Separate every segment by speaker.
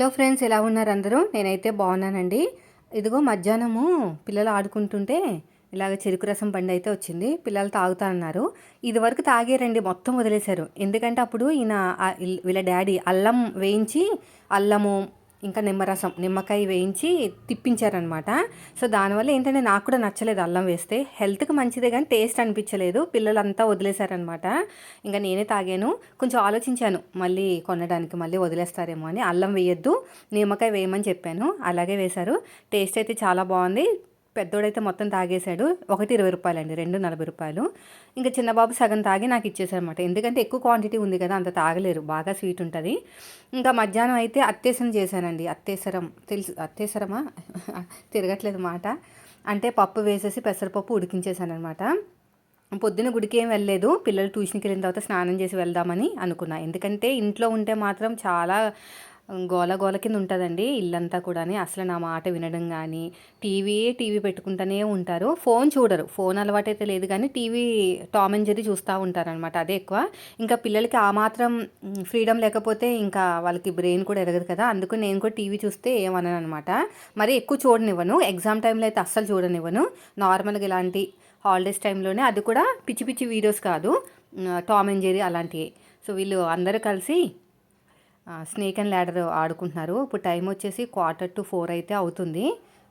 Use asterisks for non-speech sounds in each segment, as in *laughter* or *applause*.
Speaker 1: Hello friends ఎలా ఉన్నారు అందరూ? నేనైతే బాగున్నానండి. ఇదిగో మధ్యాహ్నము పిల్లలు ఆడుకుంటుంటే ఇలాగ చెరుకు రసం బండి అయితే వచ్చింది. పిల్లలు తాగుతా అన్నారు ఇది వరకు తాగారండి మొత్తం వదిలేశారు. ఎందుకంటే అప్పుడు ఈయన వీళ్ళ డాడీ అల్లం వేయించి అల్లము ఇంకా నిమ్మరసం నిమ్మకాయ వేయించి తిప్పించారనమాట. సో దానివల్ల ఏంటంటే నాకు కూడా నచ్చలేదు అల్లం వేస్తే. హెల్త్కి మంచిదే కానీ టేస్ట్ అనిపించలేదు. పిల్లలంతా వదిలేశారనమాట. ఇంకా నేనే తాగాను. కొంచెం ఆలోచించాను. మళ్ళీ కొనడానికి మళ్ళీ వదిలేస్తారేమో అని. అల్లం వేయొద్దు. నిమ్మకాయ వేయమని చెప్పాను. అలాగే వేశారు. టేస్ట్ అయితే చాలా బాగుంది. పెద్దోడైతే మొత్తం తాగేశాడు. ఒకటి ఇరవై రూపాయలండి రెండు నలభై రూపాయలు. ఇంకా చిన్నబాబు సగం తాగి నాకు ఇచ్చేసారనమాట ఎందుకంటే ఎక్కువ క్వాంటిటీ ఉంది కదా అంత తాగలేరు. బాగా స్వీట్ ఉంటుంది. ఇంకా మధ్యాహ్నం అయితే అత్తేసరం చేశానండి. అత్తేసరం తెలుసు అత్తేసరమా? *laughs* తిరగట్లేదు మాట. అంటే పప్పు వేసేసి పెసరపప్పు ఉడికించేసాను అనమాట పొద్దున గుడికి ఏం వెళ్ళలేదు. పిల్లలు ట్యూషన్కి వెళ్ళిన తర్వాత స్నానం చేసి వెళ్దామని అనుకున్నా. ఎందుకంటే ఇంట్లో ఉంటే మాత్రం చాలా గోల గోల కింద ఉంటుందండి ఇల్లంతా కూడా అసలు నా మాట వినడం కానీ టీవీ టీవీ పెట్టుకుంటూనే ఉంటారు. ఫోన్ చూడరు. ఫోన్ అలవాటైతే లేదు కానీ టీవీ టామ్ అండ్ జెరీ చూస్తూ ఉంటారనమాట అదే ఎక్కువ. ఇంకా పిల్లలకి ఆ మాత్రం ఫ్రీడమ్ లేకపోతే ఇంకా వాళ్ళకి బ్రెయిన్ కూడా ఎరగదు కదా. అందుకు నేను కూడా టీవీ చూస్తే ఏమనను అనమాట మరి ఎక్కువ చూడనివ్వను. ఎగ్జామ్ టైంలో అయితే అస్సలు చూడనివ్వను. నార్మల్గా ఇలాంటి హాలిడేస్ టైంలోనే అది కూడా పిచ్చి పిచ్చి వీడియోస్ కాదు. టామ్ అండ్ జెరీ అలాంటివి సో వీళ్ళు అందరూ కలిసి స్నేక్ అండ్ ల్యాడర్ ఆడుకుంటున్నారు. ఇప్పుడు టైం వచ్చేసి క్వార్టర్ టు ఫోర్ అయితే అవుతుంది.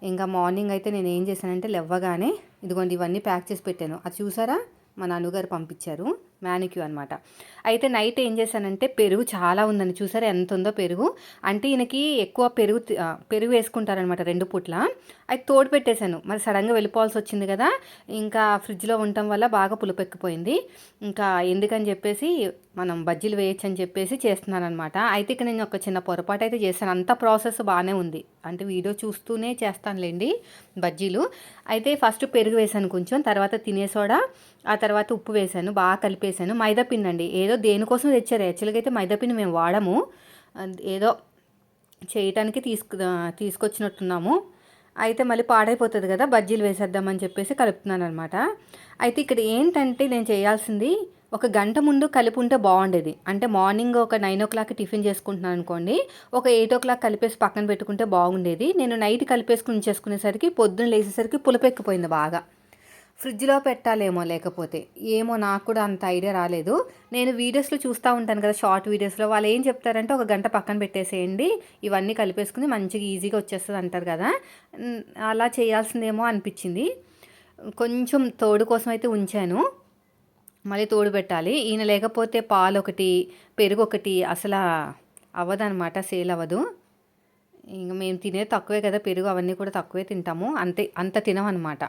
Speaker 1: ఇంకా మార్నింగ్ అయితే నేను ఏం చేశానంటే లేవ్వగానే ఇదిగోండి ఇవన్నీ ప్యాక్ చేసి పెట్టాను. అది చూసారా? మా నాన్నగారు పంపించారు. మ్యానిక్యూ అనమాట అయితే నైట్ ఏం చేశానంటే పెరుగు చాలా ఉందని చూసారా ఎంత ఉందో పెరుగు. అంటే ఈయనకి ఎక్కువ పెరుగు పెరుగు వేసుకుంటారనమాట రెండు పూట్ల. అయితే తోడు పెట్టేశాను. మరి సడన్గా వెళ్ళిపోవాల్సి వచ్చింది కదా. ఇంకా ఫ్రిడ్జ్లో ఉండటం వల్ల బాగా పులుపెక్కిపోయింది. ఇంకా ఎందుకని చెప్పేసి మనం బజ్జీలు వేయచ్చు అని చెప్పేసి చేస్తున్నాను అనమాట అయితే ఇక నేను ఒక చిన్న పొరపాటు అయితే చేశాను. అంత ప్రాసెస్ బాగానే ఉంది. అంటే వీడియో చూస్తూనే చేస్తానులేండి బజ్జీలు. అయితే ఫస్ట్ పెరుగు వేసాను కొంచెం. తర్వాత తినే సోడా ఆ తర్వాత ఉప్పు వేసాను బాగా కలిపేసాను. మైదా పిన్ అండి ఏదో దేనికోసం తెచ్చారు. యాక్చువల్గా అయితే మైదా పిండి మేము వాడము. ఏదో చేయటానికి తీసుకు తీసుకొచ్చినట్టున్నాము. అయితే మళ్ళీ పాడైపోతుంది కదా బజ్జీలు వేసేద్దామని చెప్పేసి కలుపుతున్నాను అనమాట అయితే ఇక్కడ ఏంటంటే నేను చేయాల్సింది ఒక గంట ముందు కలిపి ఉంటే బాగుండేది. అంటే మార్నింగ్ ఒక నైన్ ఓ క్లాక్ టిఫిన్ చేసుకుంటున్నాను అనుకోండి ఒక ఎయిట్ ఓ క్లాక్ కలిపేసి పక్కన పెట్టుకుంటే బాగుండేది. నేను నైట్ కలిపేసుకుని ఉంచేసుకునేసరికి పొద్దున్న లేచేసరికి పులపెక్కిపోయింది బాగా. ఫ్రిడ్జ్లో పెట్టాలేమో లేకపోతే. ఏమో నాకు కూడా అంత ఐడియా రాలేదు. నేను వీడియోస్లో చూస్తూ ఉంటాను కదా షార్ట్ వీడియోస్లో. వాళ్ళు ఏం చెప్తారంటే ఒక గంట పక్కన పెట్టేసేయండి. ఇవన్నీ కలిపేసుకుని మంచిగా ఈజీగా వచ్చేస్తుంది అంటారు కదా. అలా చేయాల్సిందేమో అనిపించింది. కొంచెం తోడు కోసం అయితే ఉంచాను. మళ్ళీ తోడు పెట్టాలి. ఈయన లేకపోతే పాలు ఒకటి పెరుగు ఒకటి అసలు అవ్వదనమాట సేల్ అవ్వదు. ఇంక మేము తినేది తక్కువే కదా పెరుగు అవన్నీ కూడా తక్కువే తింటాము. అంతే అంత తినమన్నమాట.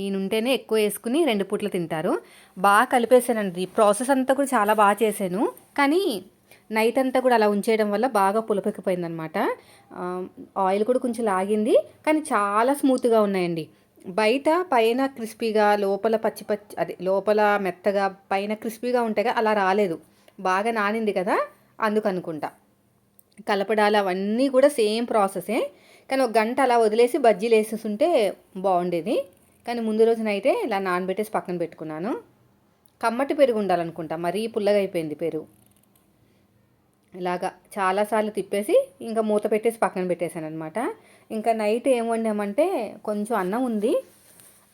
Speaker 1: ఈయన ఉంటేనే ఎక్కువ వేసుకుని రెండు పూట్లు తింటారు. బాగా కలిపేసానండి ఈ ప్రాసెస్ అంతా కూడా చాలా బాగా చేశాను. కానీ నైట్ అంతా కూడా అలా ఉంచేయడం వల్ల బాగా పులపెక్కిపోయిందనమాట అనమాట ఆయిల్ కూడా కొంచెం లాగింది. కానీ చాలా స్మూత్గా ఉన్నాయండి. బయట పైన క్రిస్పీగా లోపల పచ్చి పచ్చి అదే లోపల మెత్తగా పైన క్రిస్పీగా ఉంటాయి అలా రాలేదు. బాగా నానింది కదా అందుకు అనుకుంటా కలపడాలు అవన్నీ కూడా సేమ్ ప్రాసెసే. కానీ ఒక గంట అలా వదిలేసి బజ్జీలు వేసేసుంటే బాగుండేది. కానీ ముందు రోజున అయితే ఇలా నానబెట్టేసి పక్కన పెట్టుకున్నాను. కమ్మటి పెరుగు ఉండాలనుకుంటా. మరీ పుల్లగా అయిపోయింది పెరుగు. ఇలాగా చాలాసార్లు తిప్పేసి ఇంకా మూత పెట్టేసి పక్కన పెట్టేశాను అనమాట ఇంకా నైట్ ఏం వండామంటే కొంచెం అన్నం ఉంది.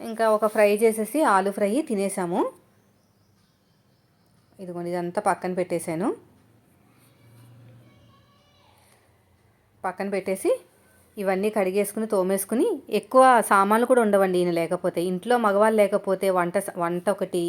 Speaker 1: ఇంకా ఒక ఫ్రై చేసేసి ఆలు ఫ్రై తినేసాము. ఇదిగోండి ఇదంతా పక్కన పెట్టేశాను. పక్కన పెట్టేసి ఇవన్నీ కడిగేసుకుని తోమేసుకుని ఎక్కువ సామాన్లు కూడా ఉండవండి ఈయన లేకపోతే. ఇంట్లో మగవాళ్ళు లేకపోతే వంట వంట ఒకటి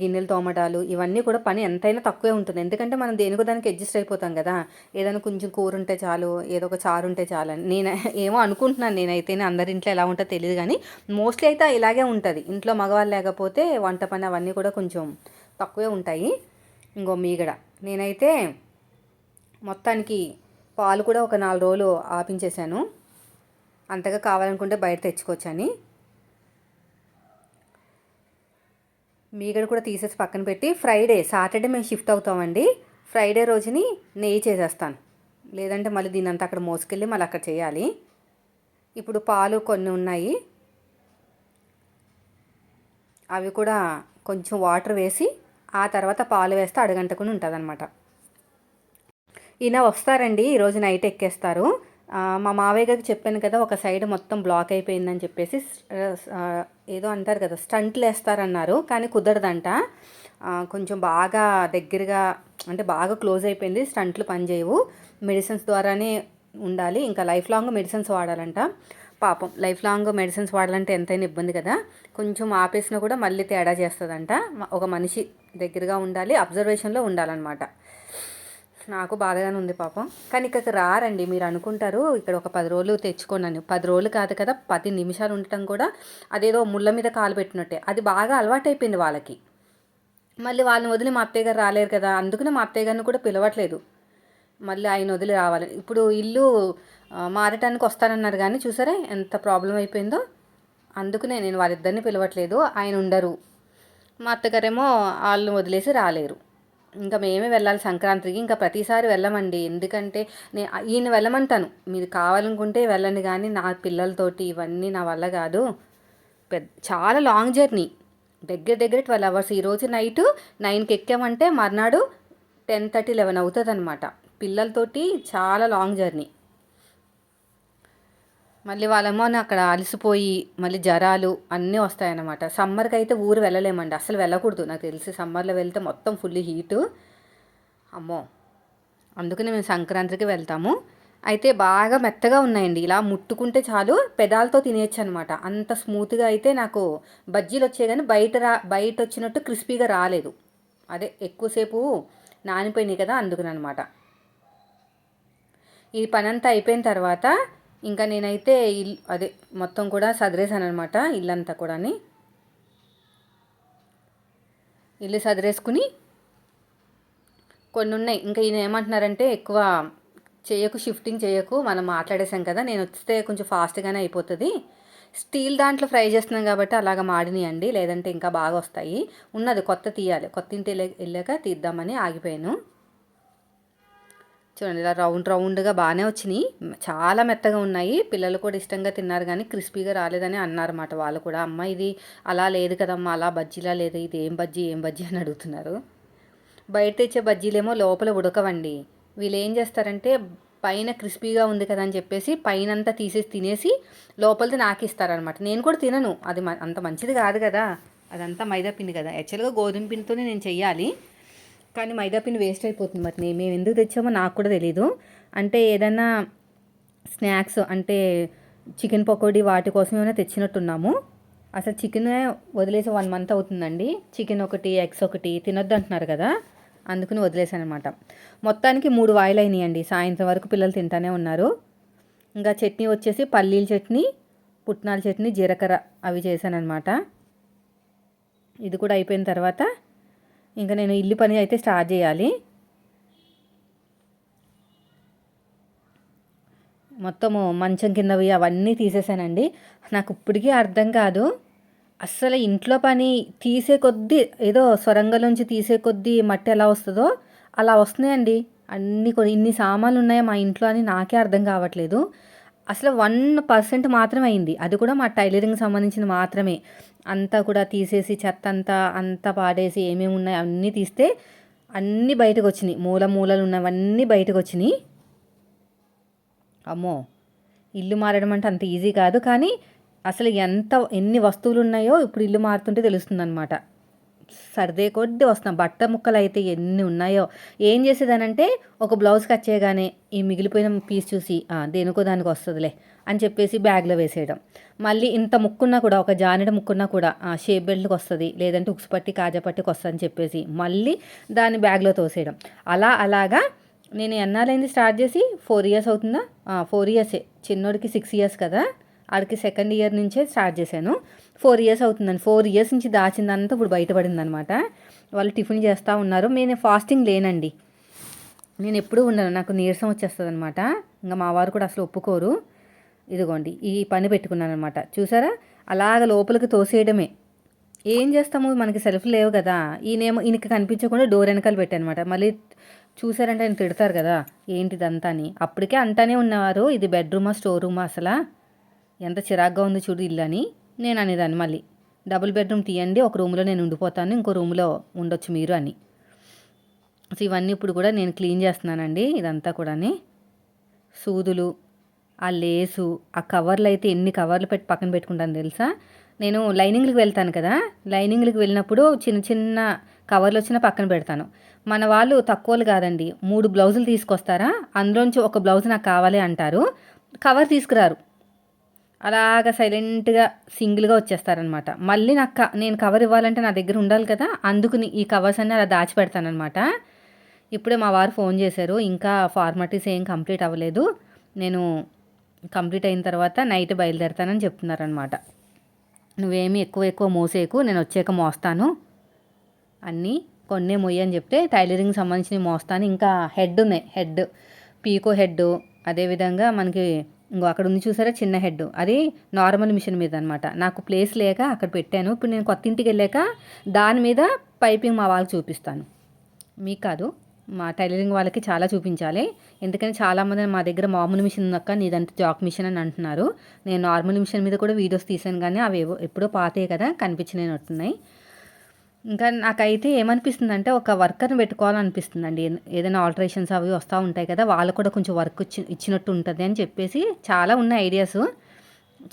Speaker 1: గిన్నెలు తోమడాలు ఇవన్నీ కూడా పని ఎంతైనా తక్కువే ఉంటుంది. ఎందుకంటే మనం దేనికో దానికి అడ్జస్ట్ అయిపోతాం కదా. ఏదైనా కొంచెం కూర ఉంటే చాలు ఏదో ఒక చారు ఉంటే చాలు అని నేను ఏమో అనుకుంటున్నాను నేనైతేనే అందరి ఇంట్లో ఎలా ఉంటుందో తెలియదు కానీ మోస్ట్లీ అయితే ఇలాగే ఉంటుంది. ఇంట్లో మగవాళ్ళు లేకపోతే వంట పని అవన్నీ కూడా కొంచెం తక్కువే ఉంటాయి. ఇంకో మీగడ. నేనైతే మొత్తానికి పాలు కూడా ఒక నాలుగు రోజులు ఆపించేశాను. అంతగా కావాలనుకుంటే బయట తెచ్చుకోవచ్చని. మీగడ కూడా తీసేసి పక్కన పెట్టి ఫ్రైడే సాటర్డే మేము షిఫ్ట్ అవుతామండి. ఫ్రైడే రోజుని నెయ్యి చేసేస్తాను. లేదంటే మళ్ళీ దీని అంతా అక్కడ మోసుకెళ్ళి మళ్ళీ అక్కడ చేయాలి. ఇప్పుడు పాలు కొన్ని ఉన్నాయి. అవి కూడా కొంచెం వాటర్ వేసి ఆ తర్వాత పాలు వేస్తే అడగంటకుండా ఉంటుంది అనమాట ఈయన వస్తారండి ఈరోజు నైట్ ఎక్కేస్తారు. మా మావయ్య గారికి చెప్పాను కదా ఒక సైడ్ మొత్తం బ్లాక్ అయిపోయిందని చెప్పేసి ఏదో అంటారు కదా స్టంట్లు వేస్తారన్నారు కానీ కుదరదంట. కొంచెం బాగా దగ్గరగా అంటే బాగా క్లోజ్ అయిపోయింది స్టంట్లు పనిచేయవు. మెడిసిన్స్ ద్వారానే ఉండాలి ఇంకా లైఫ్ లాంగ్ మెడిసిన్స్ వాడాలంట. పాపం లైఫ్ లాంగ్ మెడిసిన్స్ వాడాలంటే ఎంతైనా ఇబ్బంది కదా. కొంచెం ఆపేసినా కూడా మళ్ళీ తేడా చేస్తుందంట. ఒక మనిషి దగ్గరగా ఉండాలి అబ్జర్వేషన్లో ఉండాలన్నమాట. నాకు బాధగానే ఉంది పాపం. కానీ ఇక్కడికి రారండి మీరు అనుకుంటారు. ఇక్కడ ఒక పది రోజులు తెచ్చుకోనని. పది రోజులు కాదు కదా పది నిమిషాలు ఉండటం కూడా అదేదో ముళ్ళ మీద కాలు పెట్టినట్టే. అది బాగా అలవాటైపోయింది వాళ్ళకి. మళ్ళీ వాళ్ళని వదిలి మా అత్తయ్య గారు రాలేరు కదా అందుకనే మా అత్తయ్య గారిని కూడా పిలవట్లేదు. మళ్ళీ ఆయన వదిలి రావాలి. ఇప్పుడు ఇల్లు మారటానికి వస్తానన్నారు కానీ చూసారా ఎంత ప్రాబ్లం అయిపోయిందో? అందుకనే నేను వాళ్ళిద్దరిని పిలవట్లేదు ఆయన ఉండరు. మా అత్తగారేమో వాళ్ళని వదిలేసి రాలేరు. ఇంకా మేమే వెళ్ళాలి సంక్రాంతికి. ఇంకా ప్రతిసారి వెళ్ళమండి. ఎందుకంటే నేను ఈయన వెళ్ళమంటాను మీరు కావాలనుకుంటే వెళ్ళండి కానీ నా పిల్లలతోటి ఇవన్నీ నా వల్ల కాదు. పెద్ద చాలా లాంగ్ జర్నీ. దగ్గర దగ్గర ట్వెల్వ్ అవర్స్. ఈరోజు నైట్ నైన్కి ఎక్కామంటే మర్నాడు టెన్ థర్టీ లెవెన్ అవుతుంది అనమాట పిల్లలతోటి చాలా లాంగ్ జర్నీ. మళ్ళీ వాళ్ళేమో అక్కడ అలసిపోయి మళ్ళీ జ్వరాలు అన్నీ వస్తాయన్నమాట. సమ్మర్కి అయితే ఊరు వెళ్ళలేమండి. అసలు వెళ్ళకూడదు. నాకు తెలిసి సమ్మర్లో వెళ్తే మొత్తం ఫుల్ హీటు. అమ్మో! అందుకనే మేము సంక్రాంతికి వెళ్తాము. అయితే బాగా మెత్తగా ఉన్నాయండి. ఇలా ముట్టుకుంటే చాలు పెదాలతో తినేయచ్చు అనమాట అంత స్మూత్గా అయితే నాకు బజ్జీలు వచ్చాయి కానీ బయట రా బయట వచ్చినట్టు క్రిస్పీగా రాలేదు. అదే ఎక్కువసేపు నానిపోయినాయి కదా అందుకనమాట ఈ పని అంతా అయిపోయిన తర్వాత ఇంకా నేనైతే ఇల్ అదే మొత్తం కూడా సదిరేసాను అనమాట ఇల్లంతా కూడాని. ఇల్లు సదిరేసుకుని కొన్ని ఉన్నాయి ఇంకా ఈయన ఏమంటున్నారంటే ఎక్కువ చేయకు షిఫ్టింగ్ చేయకు మనం మాట్లాడేసాం కదా నేను వస్తే కొంచెం ఫాస్ట్గానే అయిపోతుంది. స్టీల్ దాంట్లో ఫ్రై చేస్తున్నాం కాబట్టి అలాగ మాడినాయండి లేదంటే ఇంకా బాగా వస్తాయి. ఉన్నది కొత్త తీయాలి. కొత్త ఇంటి వెళ్ళాక తీద్దామని ఆగిపోయాను. చూడండి ఇలా రౌండ్ రౌండ్గా బాగానే వచ్చినాయి. చాలా మెత్తగా ఉన్నాయి. పిల్లలు కూడా ఇష్టంగా తిన్నారు కానీ క్రిస్పీగా రాలేదని అన్నారన్నమాట వాళ్ళు కూడా. అమ్మ ఇది అలా లేదు కదమ్మా అలా బజ్జీలా లేదు ఇది ఏం బజ్జీ ఏం బజ్జీ అని అడుగుతున్నారు. బయట తెచ్చే బజ్జీలేమో లోపల ఉడకవండి. వీళ్ళు ఏం చేస్తారంటే పైన క్రిస్పీగా ఉంది కదా అని చెప్పేసి పైన అంతా తీసేసి తినేసి లోపలిది నాకు ఇస్తారనమాట నేను కూడా తినను. అది మ- అంత మంచిది కాదు కదా. అదంతా మైదా పిండి కదా. యాక్చువల్గా గోధుమ పిండితోనే నేను చెయ్యాలి. కానీ మైదా పిండి వేస్ట్ అయిపోతుంది మరి నేను మేము ఎందుకు తెచ్చామో నాకు కూడా తెలీదు. అంటే ఏదైనా స్నాక్స్ అంటే చికెన్ పకోడీ వాటి కోసం ఏమైనా తెచ్చినట్టున్నాము. అసలు చికెన్ వదిలేసి వన్ మంత్ అవుతుందండి. చికెన్ ఒకటి ఎగ్స్ ఒకటి తినొద్దు అంటున్నారు కదా. అందుకని వదిలేసాను అనమాట మొత్తానికి మూడు వాయిలు అయినాయండి సాయంత్రం వరకు పిల్లలు తింటానే ఉన్నారు. ఇంకా చట్నీ వచ్చేసి పల్లీల చట్నీ పుట్నాల చట్నీ జీలకర్ర అవి చేశాను అనమాట ఇది కూడా అయిపోయిన తర్వాత ఇంకా నేను ఇల్లు పని అయితే స్టార్ట్ చేయాలి. మొత్తము మంచం కిందవి అవన్నీ తీసేసానండి. నాకు ఇప్పటికీ అర్థం కాదు. అస్సలు ఇంట్లో పని తీసే కొద్దీ ఏదో సొరంగంలోంచి తీసే కొద్దీ మట్టి ఎలా వస్తుందో అలా వస్తున్నాయండి. అన్ని కొన్ని ఇన్ని సామాన్లు ఉన్నాయో మా ఇంట్లో అని నాకే అర్థం కావట్లేదు. అసలు వన్ పర్సెంట్ మాత్రమే అయింది. అది కూడా మా టైలరింగ్ సంబంధించిన మాత్రమే. అంతా కూడా తీసేసి చెత్త అంతా అంతా పాడేసి ఏమేమి ఉన్నాయి అన్నీ తీస్తే అన్నీ బయటకు వచ్చినాయి. మూల మూలలు ఉన్నవన్నీ బయటకు వచ్చినాయి. అమ్మో! ఇల్లు మారడం అంటే అంత ఈజీ కాదు కానీ అసలు ఎంత ఎన్ని వస్తువులు ఉన్నాయో ఇప్పుడు ఇల్లు మారుతుంటే తెలుస్తుంది అనమాట సర్దే కొద్ది వస్తున్నాం బట్ట ముక్కలు అయితే ఎన్ని ఉన్నాయో. ఏం చేసేదానంటే ఒక బ్లౌజ్ కట్ చేయగానే ఈ మిగిలిపోయిన పీస్ చూసి దేనికో దానికి వస్తుందిలే అని చెప్పేసి బ్యాగ్లో వేసేయడం. మళ్ళీ ఇంత ముక్కున్నా కూడా ఒక జానెడ ముక్కున్నా కూడా షేప్ బెల్ట్కి వస్తుంది లేదంటే ఉక్స్ పట్టి కాజా పట్టికి వస్తుంది అని చెప్పేసి మళ్ళీ దాన్ని బ్యాగ్లో తోసేయడం. అలా అలాగా నేను ఎన్నాళ్ళైంది స్టార్ట్ చేసి? ఫోర్ ఇయర్స్ అవుతుందా? ఫోర్ ఇయర్సే. చిన్నోడికి సిక్స్ ఇయర్స్ కదా. ఆడికి సెకండ్ ఇయర్ నుంచే స్టార్ట్ చేశాను. ఫోర్ ఇయర్స్ అవుతుందండి. ఫోర్ ఇయర్స్ నుంచి దాచిందంతా ఇప్పుడు బయటపడింది అనమాట వాళ్ళు టిఫిన్ చేస్తూ ఉన్నారు. నేను ఫాస్టింగ్ లేనండి. నేను ఎప్పుడూ ఉండను. నాకు నీరసం వచ్చేస్తుంది అనమాట ఇంకా మా వారు కూడా అసలు ఒప్పుకోరు. ఇదిగోండి ఈ పని పెట్టుకున్నాను అనమాట చూసారా? అలాగ లోపలికి తోసేయడమే. ఏం చేస్తాము? మనకి సెల్ఫ్ లేవు కదా. ఈయనేమో ఈయనకి కనిపించకుండా డోర్ వెనకాల పెట్టానమాట. మళ్ళీ చూసారంటే ఆయన తిడతారు కదా. ఏంటిదంతా అని. అప్పటికే అంటానే ఉన్నవారు ఇది బెడ్రూమా స్టోర్ రూమా అసలా? ఎంత చిరాగ్గా ఉంది చూడు ఇల్లు అని. నేను అనేదాన్ని మళ్ళీ. డబుల్ బెడ్రూమ్ తీయండి ఒక రూమ్లో నేను ఉండిపోతాను ఇంకో రూమ్లో ఉండొచ్చు మీరు అని. సో ఇవన్నీ ఇప్పుడు కూడా నేను క్లీన్ చేస్తున్నానండి ఇదంతా కూడాని. సూదులు ఆ లేసు ఆ కవర్లు అయితే ఎన్ని కవర్లు పెట్టి పక్కన పెట్టుకుంటాను తెలుసా? నేను లైనింగ్లకు వెళ్తాను కదా లైనింగ్లకు వెళ్ళినప్పుడు చిన్న చిన్న కవర్లు వచ్చిన పక్కన పెడతాను. మన వాళ్ళు తక్కువలు కాదండి మూడు బ్లౌజులు తీసుకొస్తారా? అందులోంచి ఒక బ్లౌజ్ నాకు కావాలి అంటారు కవర్ తీసుకురారు. అలాగ సైలెంట్గా సింగిల్గా వచ్చేస్తారనమాట. మళ్ళీ నాకు క- నేను కవర్ ఇవ్వాలంటే నా దగ్గర ఉండాలి కదా అందుకుని ఈ కవర్స్ అన్నీ అలా దాచిపెడతానమాట ఇప్పుడే మా వారు ఫోన్ చేశారు ఇంకా ఫార్మాలిటీస్ ఏం కంప్లీట్ అవ్వలేదు నేను కంప్లీట్ అయిన తర్వాత నైట్ బయలుదేరుతానని చెప్తున్నారనమాట. నువ్వేమి ఎక్కువ ఎక్కువ మోసేకు నేను వచ్చాక మోస్తాను అన్నీ కొన్నే మొయ్యి అని చెప్తే టైలరింగ్ సంబంధించినవి మోస్తాను ఇంకా హెడ్ ఉన్నాయి హెడ్ పీకో హెడ్ అదేవిధంగా మనకి ఇంకో అక్కడ ఉంది చూసారా? చిన్న హెడ్. అది నార్మల్ మిషన్ మీద అనమాట నాకు ప్లేస్ లేక అక్కడ పెట్టాను. ఇప్పుడు నేను కొత్త ఇంటికి వెళ్ళాక దాని మీద పైపింగ్ మా వాళ్ళకి చూపిస్తాను. మీకు కాదు. మా టైలరింగ్ వాళ్ళకి చాలా చూపించాలి. ఎందుకంటే చాలామంది మా దగ్గర మామూలు మిషన్ ఉందక్క నీదంతా జాక్ మిషన్ అని అంటున్నారు. నేను నార్మల్ మిషన్ మీద కూడా వీడియోస్ తీసాను కానీ అవి ఎప్పుడో పాతే కదా కనిపించినట్టున్నాయి ఇంకా నాకైతే ఏమనిపిస్తుంది అంటే ఒక వర్కర్ని పెట్టుకోవాలనిపిస్తుందండి. ఏదైనా ఆల్టరేషన్స్ అవి వస్తూ ఉంటాయి కదా వాళ్ళు కూడా కొంచెం వర్క్ ఇచ్చి ఇచ్చినట్టు ఉంటుంది అని చెప్పేసి చాలా ఉన్నాయి ఐడియాస్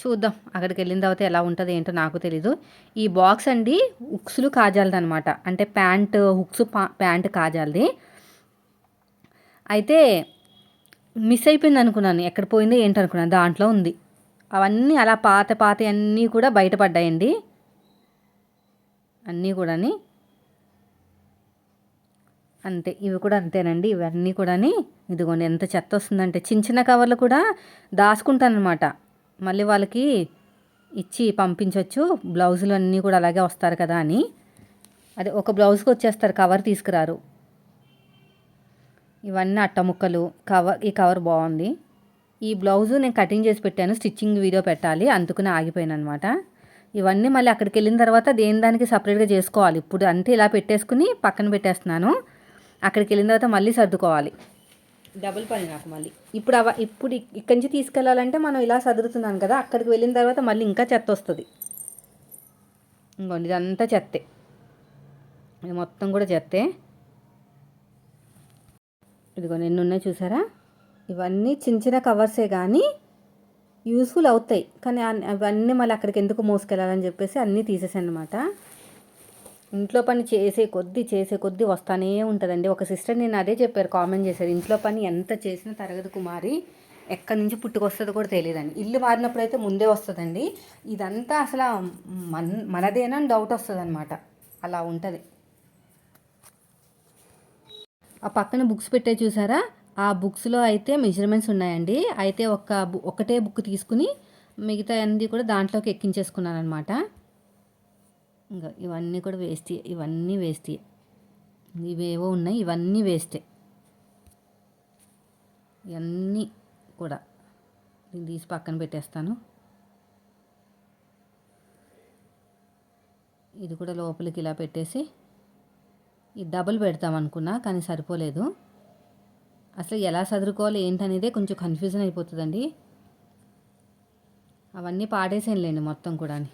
Speaker 1: చూద్దాం అక్కడికి వెళ్ళిన తర్వాత ఎలా ఉంటుంది ఏంటో నాకు తెలీదు. ఈ బాక్స్ అండి హుక్స్లు కాజాలది అనమాట అంటే ప్యాంట్ హుక్స్ ప్యాంట్ కాజాలది. అయితే మిస్ అయిపోయింది అనుకున్నాను. ఎక్కడ పోయిందో ఏంటనుకున్నాను దాంట్లో ఉంది. అవన్నీ అలా పాత పాత అన్నీ కూడా బయటపడ్డాయండి అన్నీ కూడాని అంతే ఇవి కూడా అంతేనండి. ఇవన్నీ కూడాని ఇదిగోండి ఎంత చెత్త వస్తుందంటే చిన్న చిన్న కవర్లు కూడా దాచుకుంటానమాట మళ్ళీ వాళ్ళకి ఇచ్చి పంపించవచ్చు బ్లౌజులు అన్నీ కూడా అలాగే వస్తారు కదా అని. అదే ఒక బ్లౌజ్కి వచ్చేస్తారు కవర్ తీసుకురారు. ఇవన్నీ అట్టముక్కలు కవర్ ఈ కవర్ బాగుంది. ఈ బ్లౌజు నేను కటింగ్ చేసి పెట్టాను స్టిచ్చింగ్ వీడియో పెట్టాలి అందుకునే ఆగిపోయాను అనమాట ఇవన్నీ మళ్ళీ అక్కడికి వెళ్ళిన తర్వాత దేని దానికి సపరేట్గా చేసుకోవాలి. ఇప్పుడు అంటే ఇలా పెట్టేసుకుని పక్కన పెట్టేస్తున్నాను. అక్కడికి వెళ్ళిన తర్వాత మళ్ళీ సర్దుకోవాలి. డబుల్ పని నాకు మళ్ళీ. ఇప్పుడు అవ ఇప్పుడు ఇక్కడి నుంచి తీసుకెళ్ళాలంటే మనం ఇలా సదురుతున్నాను కదా అక్కడికి వెళ్ళిన తర్వాత మళ్ళీ ఇంకా చెత్త వస్తుంది. ఇంకోండి ఇదంతా చెత్తే. ఇది మొత్తం కూడా చెత్తే. ఇదిగో ఎన్ని ఉన్నాయి చూసారా? ఇవన్నీ చిన్న చిన్న కవర్సే కానీ యూస్ఫుల్ అవుతాయి. కానీ అవన్నీ మళ్ళీ అక్కడికి ఎందుకు మోసుకెళ్ళాలని చెప్పేసి అన్నీ తీసేసాను అనమాట ఇంట్లో పని చేసే కొద్దీ చేసే కొద్దీ వస్తానే ఉంటుందండి. ఒక సిస్టర్ నేను అదే చెప్పారు కామెంట్ చేశారు. ఇంట్లో పని ఎంత చేసినా తరగదు కుమారి. ఎక్కడి నుంచి పుట్టుకొస్తుందో కూడా తెలియదండి. ఇల్లు మారినప్పుడు అయితే ముందే వస్తుందండి. ఇదంతా అసలు మన మనదేనా అని డౌట్ వస్తుంది అనమాట అలా ఉంటుంది. ఆ పక్కన బుక్స్ పెట్టే చూసారా? ఆ బుక్స్లో అయితే మెజర్మెంట్స్ ఉన్నాయండి. అయితే ఒక బు- ఒకటే బుక్ తీసుకుని మిగతా అన్నీ కూడా దాంట్లోకి ఎక్కించేసుకున్నాను అనమాట ఇంకా ఇవన్నీ కూడా వేస్ట్ ఇవన్నీ వేస్ట్. ఇవేవో ఉన్నాయి ఇవన్నీ వేస్టే. ఇవన్నీ కూడా దీన్ని తీసి పక్కన పెట్టేస్తాను. ఇది కూడా లోపలికి ఇలా పెట్టేసి ఇది డబుల్ పెడతాం అనుకున్నా కానీ సరిపోలేదు. అసలు ఎలా చదువుకోవాలి ఏంటనేదే కొంచెం కన్ఫ్యూజన్ అయిపోతుందండి. అవన్నీ పాడేసేయండి మొత్తం కూడా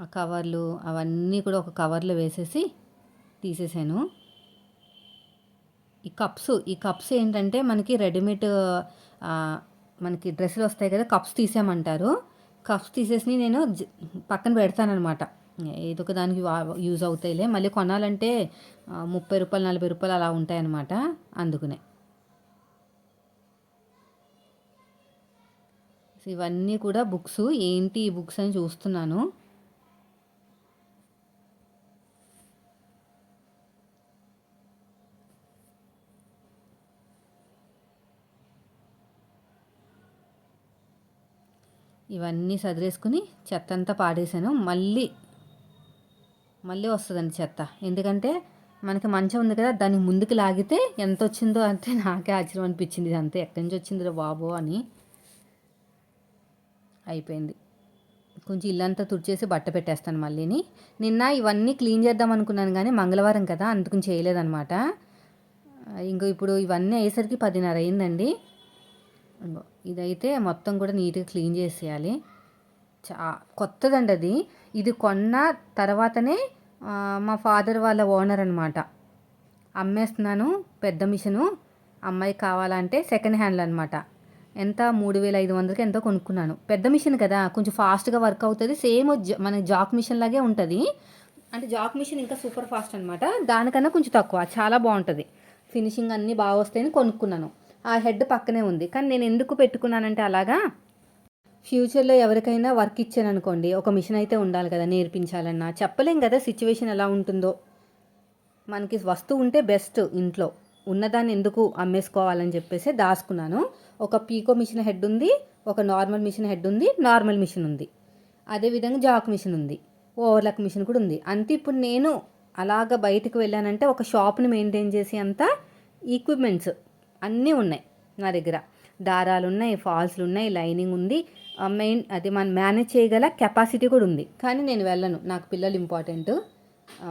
Speaker 1: ఆ కవర్లు అవన్నీ కూడా ఒక కవర్లో వేసేసి తీసేసాను. ఈ కప్స్ ఈ కప్స్ ఏంటంటే మనకి రెడీమేడ్ మనకి డ్రెస్సులు వస్తాయి కదా కప్స్ తీసామంటారు కప్స్ తీసేసి నేను జ- పక్కన పెడతానమాట ఏదో ఒక దానికి యూజ్ అవుతాయిలే. మళ్ళీ కొనాలంటే ముప్పై రూపాయలు నలభై రూపాయలు అలా ఉంటాయన్నమాట అందుకునే. ఇవన్నీ కూడా బుక్స్. ఏంటి ఈ బుక్స్ అని చూస్తున్నాను. ఇవన్నీ సదిరేసుకుని చెత్త అంతా పాడేసాను మళ్ళీ మళ్ళీ వస్తుందండి చెత్త. ఎందుకంటే మనకి మంచం ఉంది కదా దాన్ని ముందుకు లాగితే ఎంత వచ్చిందో అంటే నాకే ఆశ్చర్యం అనిపించింది. ఇది అంతా ఎక్కడి నుంచి వచ్చిందిరా బాబు అని అయిపోయింది. కొంచెం ఇల్లంతా తుడిచేసి బట్ట పెట్టేస్తాను మళ్ళీని. నిన్న ఇవన్నీ క్లీన్ చేద్దాం అనుకున్నాను కానీ మంగళవారం కదా అందుకు చేయలేదనమాట ఇంకో ఇప్పుడు ఇవన్నీ అయ్యేసరికి పదిన్నర అయిందండి. ఇదైతే మొత్తం కూడా నీట్గా క్లీన్ చేసేయాలి. చా కొత్తదండి అది ఇది కొన్న తర్వాతనే మా ఫాదర్ వాళ్ళ ఓనర్ అనమాట అమ్మేస్తున్నాను పెద్ద మిషను. అమ్మాయికి కావాలంటే సెకండ్ హ్యాండ్లు అనమాట ఎంత? మూడు వేల ఐదు వందలకి ఎంతో కొనుక్కున్నాను. పెద్ద మిషన్ కదా కొంచెం ఫాస్ట్గా వర్క్ అవుతుంది. సేమ్ మన జాక్ మిషన్ లాగే ఉంటుంది. అంటే జాక్ మిషన్ ఇంకా సూపర్ ఫాస్ట్ అనమాట దానికన్నా కొంచెం తక్కువ. చాలా బాగుంటుంది. ఫినిషింగ్ అన్నీ బాగా వస్తాయని కొనుక్కున్నాను. ఆ హెడ్ పక్కనే ఉంది. కానీ నేను ఎందుకు పెట్టుకున్నానంటే అలాగా ఫ్యూచర్లో ఎవరికైనా వర్క్ ఇచ్చాను అనుకోండి ఒక మిషన్ అయితే ఉండాలి కదా నేర్పించాలన్నా. చెప్పలేం కదా సిచ్యువేషన్ ఎలా ఉంటుందో. మనకి వస్తువు ఉంటే బెస్ట్ ఇంట్లో. ఉన్నదాన్ని ఎందుకు అమ్మేసుకోవాలని చెప్పేసి దాచుకున్నాను. ఒక పీకో మిషన్ హెడ్ ఉంది ఒక నార్మల్ మిషన్ హెడ్ ఉంది నార్మల్ మిషన్ ఉంది. అదేవిధంగా జాక్ మిషన్ ఉంది ఓవర్లాక్ మిషన్ కూడా ఉంది. అంతే ఇప్పుడు నేను అలాగ బయటకు వెళ్ళానంటే ఒక షాప్ని మెయింటైన్ చేసి అంతా ఈక్విప్మెంట్స్ అన్నీ ఉన్నాయి నా దగ్గర. దారాలు ఉన్నాయి ఫాల్స్లు ఉన్నాయి లైనింగ్ ఉంది మెయిన్ అది మనం మేనేజ్ చేయగల కెపాసిటీ కూడా ఉంది. కానీ నేను వెళ్ళను. నాకు పిల్లలు ఇంపార్టెంట్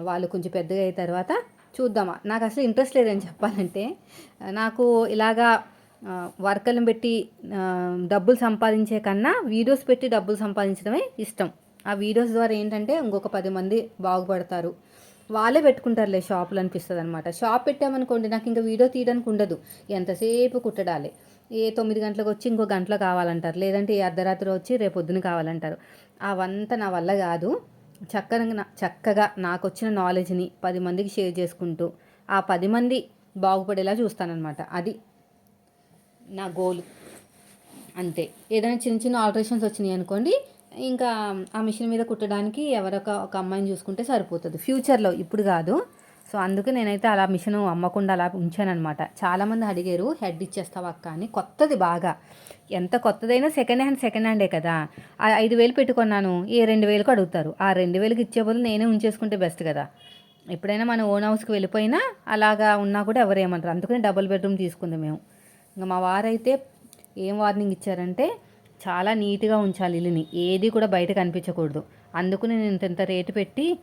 Speaker 1: వాళ్ళు కొంచెం పెద్దగా అయిన తర్వాత చూద్దామా. నాకు అసలు ఇంట్రెస్ట్ లేదని చెప్పాలంటే నాకు ఇలాగా వర్కలను పెట్టి డబ్బులు సంపాదించే కన్నా వీడియోస్ పెట్టి డబ్బులు సంపాదించడమే ఇష్టం. ఆ వీడియోస్ ద్వారా ఏంటంటే ఇంకొక పది మంది బాగుపడతారు. వాళ్ళే పెట్టుకుంటారులే షాపులు అనిపిస్తుంది అనమాట షాప్ పెట్టామనుకోండి నాకు ఇంకా వీడియో తీయడానికి ఉండదు. ఎంతసేపు కుట్టడాలి. ఏ తొమ్మిది గంటలకు వచ్చి ఇంకో గంటలో కావాలంటారు. లేదంటే ఈ అర్ధరాత్రి వచ్చి రేపు పొద్దున కావాలంటారు. అవంతా నా వల్ల కాదు. చక్కగా నా- చక్కగా నాకు వచ్చిన నాలెడ్జ్ని పది మందికి షేర్ చేసుకుంటూ ఆ పది మంది బాగుపడేలా చూస్తానన్నమాట. అది నా గోల్ అంతే. ఏదైనా చిన్న చిన్న ఆల్టరేషన్స్ వచ్చినాయి అనుకోండి ఇంకా ఆ మిషన్ మీద కుట్టడానికి ఎవరొక ఒక అమ్మాయిని చూసుకుంటే సరిపోతుంది. ఫ్యూచర్లో ఇప్పుడు కాదు. సో అందుకే నేనైతే అలా మిషన్ అమ్మకుండా అలా ఉంచానమాట చాలామంది అడిగారు హెడ్ ఇచ్చేస్తావా అక్క? అని. కొత్తది బాగా. ఎంత కొత్తదైనా సెకండ్ హ్యాండ్ సెకండ్ హ్యాండే కదా. ఆ ఐదు వేలు పెట్టుకున్నాను ఏ రెండు వేలకు అడుగుతారు. ఆ రెండు వేలకు ఇచ్చే బదులు నేనే ఉంచేసుకుంటే బెస్ట్ కదా. ఎప్పుడైనా మన ఓన్ హౌస్కి వెళ్ళిపోయినా అలాగా ఉన్నా కూడా ఎవరు ఏమంటారు. అందుకని డబుల్ బెడ్రూమ్ తీసుకుంది మేము. ఇంకా మా వారైతే ఏం వార్నింగ్ ఇచ్చారంటే చాలా నీట్గా ఉంచాలి ఇల్లుని ఏది కూడా బయట కనిపించకూడదు. అందుకు నేను ఇంత ఇంత రేటు పెట్టి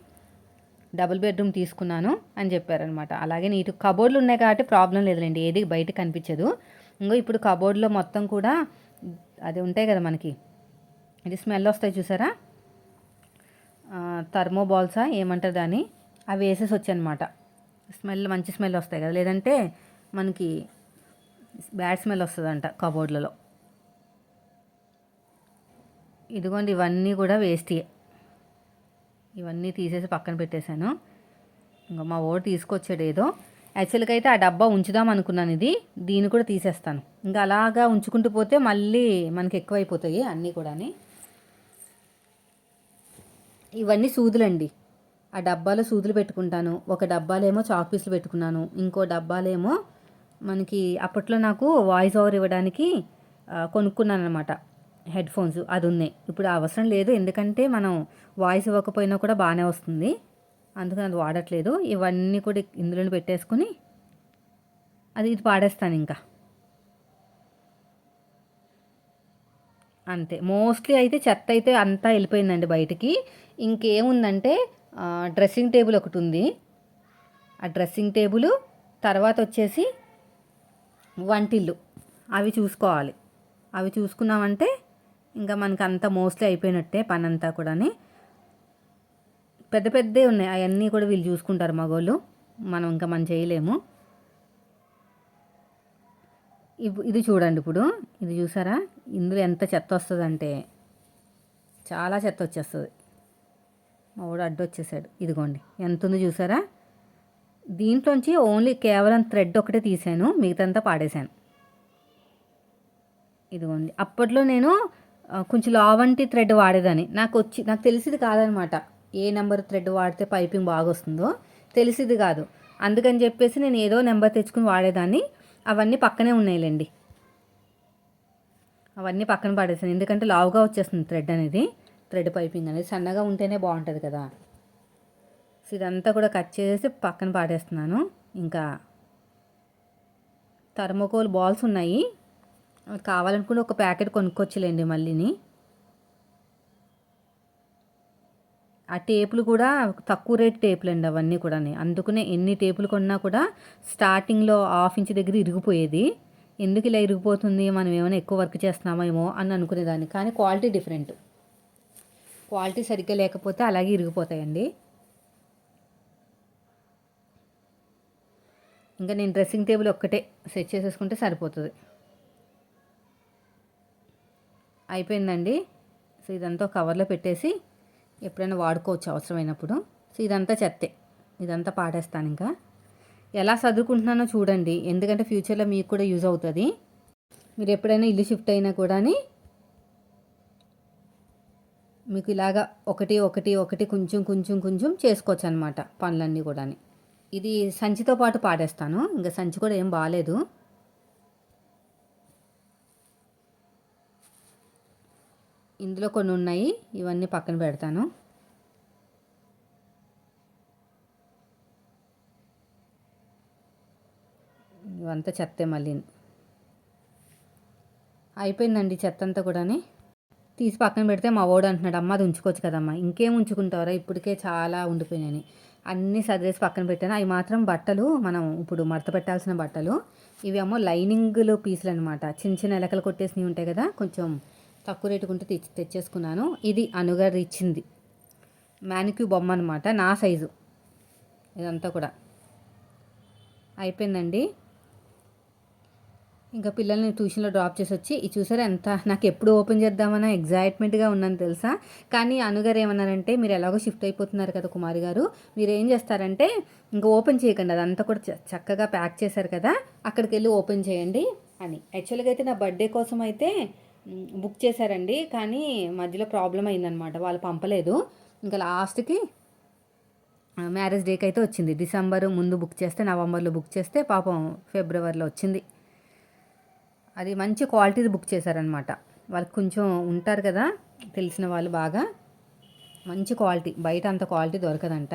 Speaker 1: డబుల్ బెడ్రూమ్ తీసుకున్నాను అని చెప్పారనమాట. అలాగే నీటు కబోర్డ్లు ఉన్నాయి కాబట్టి ప్రాబ్లం లేదులేండి ఏది బయట కనిపించదు. ఇంకో ఇప్పుడు కబోర్డ్లో మొత్తం కూడా అది ఉంటాయి కదా మనకి. ఇది స్మెల్ వస్తాయి చూసారా? థర్మోబాల్సా ఏమంటారు దాన్ని? అవి వేసేసి వచ్చాయన్నమాట. స్మెల్ మంచి స్మెల్ వస్తాయి కదా. లేదంటే మనకి బ్యాడ్ స్మెల్ వస్తుందంట కబోర్డ్లలో. ఇదిగోండి ఇవన్నీ కూడా వేస్టే. ఇవన్నీ తీసేసి పక్కన పెట్టేశాను. ఇంకా మా ఓడు తీసుకొచ్చాడు ఏదో. యాక్చువల్గా అయితే ఆ డబ్బా ఉంచుదాం అనుకున్నాను ఇది. దీన్ని కూడా తీసేస్తాను. ఇంకా అలాగా ఉంచుకుంటూ పోతే మళ్ళీ మనకి ఎక్కువైపోతాయి అన్నీ కూడా ఇవన్నీ సూదులండి. ఆ డబ్బాలో సూదులు పెట్టుకుంటాను. ఒక డబ్బాలేమో చాక్ పీసులు పెట్టుకున్నాను. ఇంకో డబ్బాలేమో మనకి అప్పట్లో నాకు వాయిస్ ఓవర్ ఇవ్వడానికి కొనుక్కున్నాను అనమాట హెడ్ ఫోన్స్ అది ఉన్నాయి ఇప్పుడు అవసరం లేదు. ఎందుకంటే మనం వాయిస్ ఇవ్వకపోయినా కూడా బాగానే వస్తుంది. అందుకని అది వాడట్లేదు. ఇవన్నీ కూడా ఇందులో పెట్టేసుకుని అది ఇది పాడేస్తాను ఇంకా. అంతే. మోస్ట్లీ అయితే చెత్త అయితే అంతా వెళ్ళిపోయిందండి బయటికి. ఇంకేముందంటే డ్రెస్సింగ్ టేబుల్ ఒకటి ఉంది. ఆ డ్రెస్సింగ్ టేబుల్ తర్వాత వచ్చేసి వంటిల్లు. అవి చూసుకోవాలి. అవి చూసుకున్నామంటే ఇంకా మనకి అంత మోస్ట్లీ అయిపోయినట్టే పని అంతా కూడాని. పెద్ద పెద్దవి ఉన్నాయి. అవన్నీ కూడా వీళ్ళు చూసుకుంటారు మగోళ్ళు. మనం ఇంకా మనం చేయలేము. ఇది చూడండి ఇప్పుడు. ఇది చూసారా? ఇందులో ఎంత చెత్త వస్తుందంటే చాలా చెత్త వచ్చేస్తుంది. మా వాడు అడ్డు వచ్చేసాడు. ఇదిగోండి. ఎంత ఉందో చూసారా? దీంట్లోంచి ఓన్లీ కేవలం థ్రెడ్ ఒకటే తీసాను. మిగతంతా పాడేశాను. ఇదిగోండి. అప్పట్లో నేను కొంచెం లావంటి థ్రెడ్ వాడేదాన్ని. నాకు వచ్చి నాకు తెలిసింది కాదనమాట. ఏ నెంబర్ థ్రెడ్ వాడితే పైపింగ్ బాగా వస్తుందో తెలిసింది కాదు. అందుకని చెప్పేసి నేను ఏదో నెంబర్ తెచ్చుకుని వాడేదాన్ని. అవన్నీ పక్కనే ఉన్నాయిలేండి. అవన్నీ పక్కన పడేసాను. ఎందుకంటే లావుగా వచ్చేస్తుంది థ్రెడ్ అనేది. థ్రెడ్ పైపింగ్ అనేది సన్నగా ఉంటేనే బాగుంటుంది కదా. సో ఇదంతా కూడా కట్ చేసి పక్కన పాడేస్తున్నాను. ఇంకా థర్మోకోల్ బాల్స్ ఉన్నాయి. కావాలనుకుంటే ఒక ప్యాకెట్ కొనుక్కొచ్చులేండి మళ్ళీని. ఆ టేపులు కూడా తక్కువ రేట్ టేపులు అండి అవన్నీ కూడా అందుకనే ఎన్ని టేపులు కొన్నా కూడా స్టార్టింగ్లో హాఫ్ ఇంచ్ దగ్గర ఇరిగిపోయేది. ఎందుకు ఇలా ఇరిగిపోతుంది? మనం ఏమైనా ఎక్కువ వర్క్ చేస్తున్నామేమో అని అనుకునేదాన్ని. కానీ క్వాలిటీ డిఫరెంట్. క్వాలిటీ సరిగ్గా లేకపోతే అలాగే ఇరిగిపోతాయండి. ఇంకా నేను డ్రెస్సింగ్ టేబుల్ ఒక్కటే సెట్ చేసేసుకుంటే సరిపోతుంది. అయిపోయిందండి. సో ఇదంతా కవర్లో పెట్టేసి ఎప్పుడైనా వాడుకోవచ్చు అవసరమైనప్పుడు. సో ఇదంతా చెత్తే. ఇదంతా పాడేస్తాను ఇంకా. ఎలా చదువుకుంటున్నానో చూడండి. ఎందుకంటే ఫ్యూచర్లో మీకు కూడా యూజ్ అవుతుంది. మీరు ఎప్పుడైనా ఇల్లు షిఫ్ట్ అయినా కూడా మీకు ఇలాగా ఒకటి ఒకటి ఒకటి కొంచెం కొంచెం కొంచెం చేసుకోవచ్చు అనమాట పనులన్నీ కూడా ఇది సంచితో పాటు పాడేస్తాను. ఇంకా సంచి కూడా ఏం బాగాలేదు ఇందులో కొన్ని ఉన్నాయి. ఇవన్నీ పక్కన పెడతాను. ఇవంతా చెత్తే మళ్ళీ. అయిపోయిందండి చెత్త అంతా కూడాని. తీసి పక్కన పెడితే మా వాడు అంటున్నాడు అమ్మ అది ఉంచుకోవచ్చు కదమ్మా. ఇంకేం ఉంచుకుంటారా ఇప్పటికే చాలా ఉండిపోయినాయి. అన్నీ సర్దేసి పక్కన పెట్టాను. అవి మాత్రం బట్టలు మనం ఇప్పుడు మడత పెట్టాల్సిన బట్టలు. ఇవేమో ఏమో లైనింగ్లో పీసులు అనమాట చిన్న చిన్న ఎలకలు కొట్టేసినవి ఉంటాయి కదా కొంచెం తక్కువ రేటుకుంటే తెచ్చి తెచ్చేసుకున్నాను. ఇది అనుగారు ఇచ్చింది మ్యానిక్యూ బొమ్మ అనమాట నా సైజు. ఇదంతా కూడా. అయిపోయిందండి. ఇంకా పిల్లల్ని ట్యూషన్లో డ్రాప్ చేసి వచ్చి ఇది చూసారా ఎంత? నాకు ఎప్పుడు ఓపెన్ చేద్దామన్నా ఎగ్జైట్మెంట్గా ఉన్నాను తెలుసా? కానీ అనుగారు ఏమన్నారంటే మీరు ఎలాగో షిఫ్ట్ అయిపోతున్నారు కదా కుమారి గారు. మీరు ఏం చేస్తారంటే ఇంకా ఓపెన్ చేయకండి. అదంతా కూడా చక్కగా ప్యాక్ చేశారు కదా అక్కడికి వెళ్ళి ఓపెన్ చేయండి అని. యాక్చువల్గా అయితే నా బర్త్డే కోసం అయితే బుక్ చేశారండి. కానీ మధ్యలో ప్రాబ్లం అయిందనమాట. వాళ్ళు పంపలేదు. ఇంకా లాస్ట్కి మ్యారేజ్ డేకి అయితే వచ్చింది. డిసెంబర్ ముందు బుక్ చేస్తే నవంబర్లో బుక్ చేస్తే పాపం ఫిబ్రవరిలో వచ్చింది. అది మంచి క్వాలిటీది బుక్ చేశారనమాట. వాళ్ళకి కొంచెం ఉంటారు కదా తెలిసిన వాళ్ళు బాగా. మంచి క్వాలిటీ బయట అంత క్వాలిటీ దొరకదంట.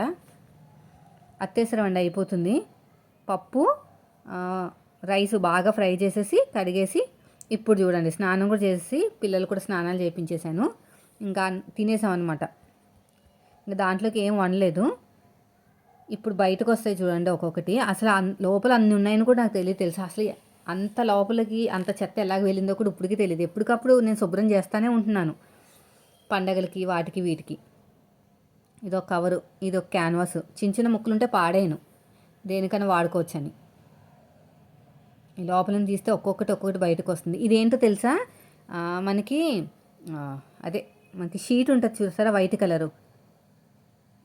Speaker 1: అత్తేసరం అండి అయిపోతుంది. పప్పు రైస్ బాగా ఫ్రై చేసేసి కడిగేసి ఇప్పుడు చూడండి స్నానం కూడా చేసి పిల్లలు కూడా స్నానాలు చేయించేశాను ఇంకా తినేసామన్నమాట. ఇంకా దాంట్లోకి ఏం వండలేదు. ఇప్పుడు బయటకు వస్తాయి చూడండి ఒక్కొక్కటి. అసలు లోపల అన్ని ఉన్నాయని కూడా నాకు తెలియదు తెలుసు. అసలు అంత లోపలికి అంత చెత్త ఎలాగ వెళ్ళిందో కూడా ఇప్పటికీ తెలియదు. ఎప్పటికప్పుడు నేను శుభ్రం చేస్తూనే ఉంటున్నాను. పండగలకి వాటికి వీటికి. ఇదొక కవరు ఇదొక క్యాన్వాస్. చిన్న చిన్న ముక్కలుంటే పాడేను దేనికైనా వాడుకోవచ్చని. ఈ లోపల తీస్తే ఒక్కొక్కటి ఒక్కొక్కటి బయటకు వస్తుంది. ఇదేంటో తెలుసా? మనకి అదే మనకి షీట్ ఉంటుంది చూసారా? White colour.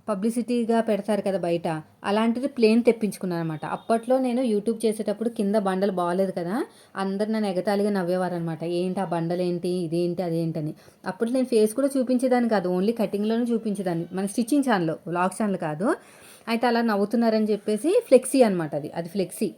Speaker 1: పబ్లిసిటీగా పెడతారు కదా బయట. అలాంటిది ప్లేన్ తెప్పించుకున్నాను అనమాట అప్పట్లో నేను యూట్యూబ్ చేసేటప్పుడు కింద బండలు బాగాలేదు కదా. అందరు నన్ను ఎగతాళిగా నవ్వేవారనమాట ఏంటి ఆ బండలు ఏంటి ఇదేంటి? అదేంటని. అప్పుడు నేను ఫేస్ కూడా చూపించేదాన్ని కాదు. ఓన్లీ కటింగ్లోనే చూపించేదాన్ని. మన స్టిచ్చింగ్ ఛానల్ వ్లాగ్ ఛానల్ కాదు. అయితే అలా నవ్వుతున్నారని చెప్పేసి ఫ్లెక్సీ అనమాట అది. అది ఫ్లెక్సీ.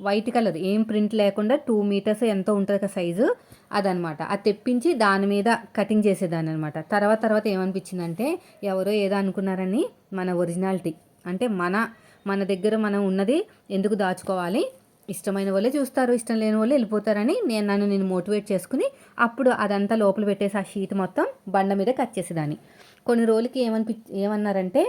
Speaker 1: వైట్ కలర్ ఏం ప్రింట్ లేకుండా టూ మీటర్స్ ఎంతో ఉంటుంది కదా సైజు. అదనమాట అది తెప్పించి దాని మీద కటింగ్ చేసేదాన్ని అనమాట తర్వాత తర్వాత ఏమనిపించిందంటే ఎవరో ఏదో అనుకున్నారని మన ఒరిజినాలిటీ. అంటే మన మన దగ్గర మనం ఉన్నది ఎందుకు దాచుకోవాలి? ఇష్టమైన వాళ్ళే చూస్తారు ఇష్టం లేని వాళ్ళు వెళ్ళిపోతారని నేను నన్ను నేను మోటివేట్ చేసుకుని అప్పుడు అదంతా లోపల పెట్టేసి ఆ షీట్ మొత్తం బండ మీద కట్ చేసేదాన్ని. కొన్ని రోజులకి ఏమనిపి ఏమన్నారంటే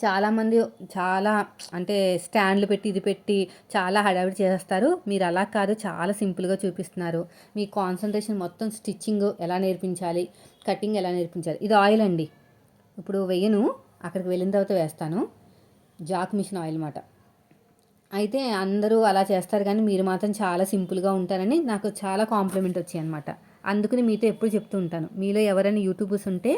Speaker 1: చాలామంది చాలా అంటే స్టాండ్లు పెట్టి ఇది పెట్టి చాలా హడావిడి చేస్తారు మీరు అలా కాదు చాలా సింపుల్గా చూపిస్తున్నారు. మీ కాన్సన్ట్రేషన్ మొత్తం స్టిచ్చింగ్ ఎలా నేర్పించాలి కటింగ్ ఎలా నేర్పించాలి ఇది ఆయిల్ అండి. ఇప్పుడు వెయ్యను అక్కడికి వెళ్ళిన తర్వాత వేస్తాను. జాక్ మిషన్ ఆయిల్ మాట. అయితే అందరూ అలా చేస్తారు కానీ మీరు మాత్రం చాలా సింపుల్గా ఉంటారని నాకు చాలా కాంప్లిమెంట్ వచ్చాయి అనమాట అందుకని మీతో ఎప్పుడు చెప్తూ ఉంటాను. మీలో ఎవరైనా యూట్యూబర్స్ ఉంటే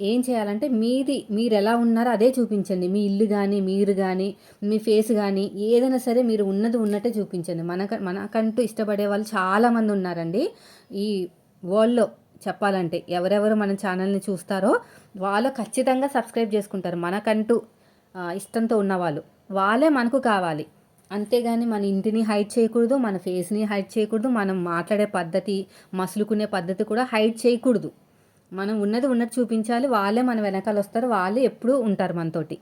Speaker 1: ఏం చేయాలంటే మీది మీరు ఎలా ఉన్నారో అదే చూపించండి. మీ ఇల్లు కానీ మీరు కానీ మీ ఫేస్ కానీ ఏదైనా సరే మీరు ఉన్నది ఉన్నట్టే చూపించండి. మనక మనకంటూ ఇష్టపడే వాళ్ళు చాలామంది ఉన్నారండి. ఈ వరల్డ్లో చెప్పాలంటే ఎవరెవరు మన ఛానల్ని చూస్తారో వాళ్ళు ఖచ్చితంగా సబ్స్క్రైబ్ చేసుకుంటారు. మనకంటూ ఇష్టంతో ఉన్నవాళ్ళు. వాళ్ళే మనకు కావాలి. అంతేగాని మన ఇంటిని హైట్ చేయకూడదు మన ఫేస్ని హైట్ చేయకూడదు మనం మాట్లాడే పద్ధతి మసులుకునే పద్ధతి కూడా హైట్ చేయకూడదు. మనం ఉన్నది ఉన్నట్టు చూపించాలి వాళ్ళే మన వెనకాల వస్తారు వాళ్ళే ఎప్పుడూ ఉంటారు మనతోటి.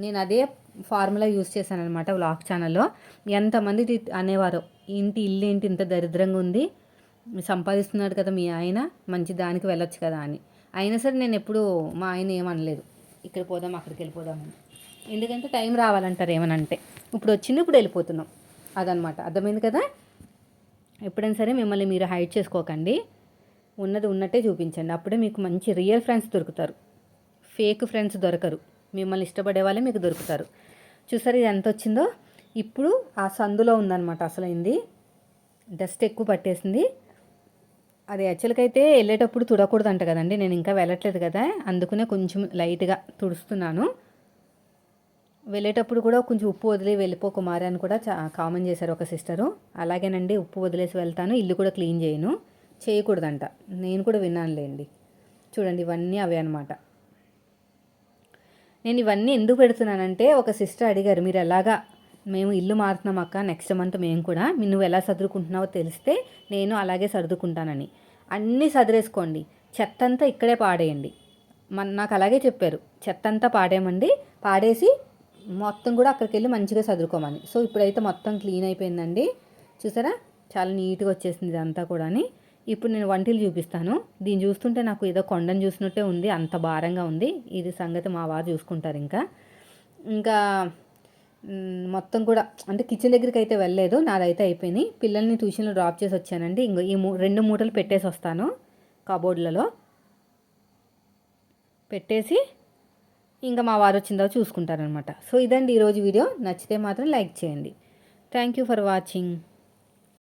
Speaker 1: నేను అదే ఫార్ములా యూస్ చేశాను అనమాట వ్లాగ్ ఛానల్లో. ఎంతమంది అనేవారు ఇంటి ఇల్లు ఏంటి ఇంత దరిద్రంగా ఉంది? సంపాదిస్తున్నాడు కదా మీ ఆయన మంచి దానికి వెళ్ళొచ్చు కదా అని. అయినా సరే నేను ఎప్పుడు మా ఆయన ఏమనలేదు. ఇక్కడ పోదాం అక్కడికి వెళ్ళిపోదామని ఎందుకంటే టైం రావాలంటారు ఏమనంటే. ఇప్పుడు వచ్చింది ఇప్పుడు వెళ్ళిపోతున్నాం. అదనమాట అర్థమైంది కదా? ఎప్పుడైనా సరే మిమ్మల్ని మీరు హైడ్ చేసుకోకండి. ఉన్నది ఉన్నట్టే చూపించండి. అప్పుడే మీకు మంచి రియల్ ఫ్రెండ్స్ దొరుకుతారు. ఫేక్ ఫ్రెండ్స్ దొరకరు. మిమ్మల్ని ఇష్టపడే వాళ్ళే మీకు దొరుకుతారు. చూసారు ఇది ఎంత వచ్చిందో ఇప్పుడు ఆ సందులో ఉందన్నమాట అసలైంది. డస్ట్ ఎక్కువ పట్టేసింది. అది యాక్చువల్గా అయితే వెళ్ళేటప్పుడు తుడకూడదు అంట కదండి. నేను ఇంకా వెళ్ళట్లేదు కదా. అందుకనే కొంచెం లైట్గా తుడుస్తున్నాను. వెళ్ళేటప్పుడు కూడా కొంచెం ఉప్పు వదిలి వెళ్ళిపో కుమారి అని కూడా చా కామెంట్ చేశారు ఒక సిస్టరు అలాగేనండి ఉప్పు వదిలేసి వెళ్తాను. ఇల్లు కూడా క్లీన్ చేయను. చేయకూడదంట. నేను కూడా విన్నానులేండి. చూడండి ఇవన్నీ అవే అనమాట నేను ఇవన్నీ ఎందుకు పెడుతున్నానంటే ఒక సిస్టర్ అడిగారు మీరు ఎలాగా మేము ఇల్లు మారుతున్నాం అక్క నెక్స్ట్ మంత్ మేము కూడా. నువ్వు ఎలా సర్దుకుంటున్నావో తెలిస్తే నేను అలాగే సర్దుకుంటానని. అన్నీ సదిరేసుకోండి. చెత్త అంతా ఇక్కడే పాడేయండి. మన నాకు అలాగే చెప్పారు. చెత్త అంతా పాడేయమండి. పాడేసి మొత్తం కూడా అక్కడికి వెళ్ళి మంచిగా సదురుకోమని. సో ఇప్పుడైతే మొత్తం క్లీన్ అయిపోయిందండి. చూసారా? చాలా నీట్గా వచ్చేసింది ఇదంతా కూడాని. ఇప్పుడు నేను వంటలు చూపిస్తాను. దీన్ని చూస్తుంటే నాకు ఏదో కొండను చూసినట్టే ఉంది అంత భారంగా ఉంది. ఇది సంగతి మా వారు చూసుకుంటారు ఇంకా. ఇంకా మొత్తం కూడా అంటే కిచెన్ దగ్గరికి అయితే వెళ్ళలేదు నాదైతే అయిపోయినాయి పిల్లల్ని ట్యూషన్లో డ్రాప్ చేసి వచ్చానండి. ఇంకో ఈ మూ రెండు మూటలు పెట్టేసి వస్తాను కబోర్డ్లలో. పెట్టేసి ఇంకా మా వారు వచ్చిందో చూసుకుంటారనమాట సో ఇదండి ఈరోజు వీడియో. నచ్చితే మాత్రం లైక్ చేయండి. Thank you for watching.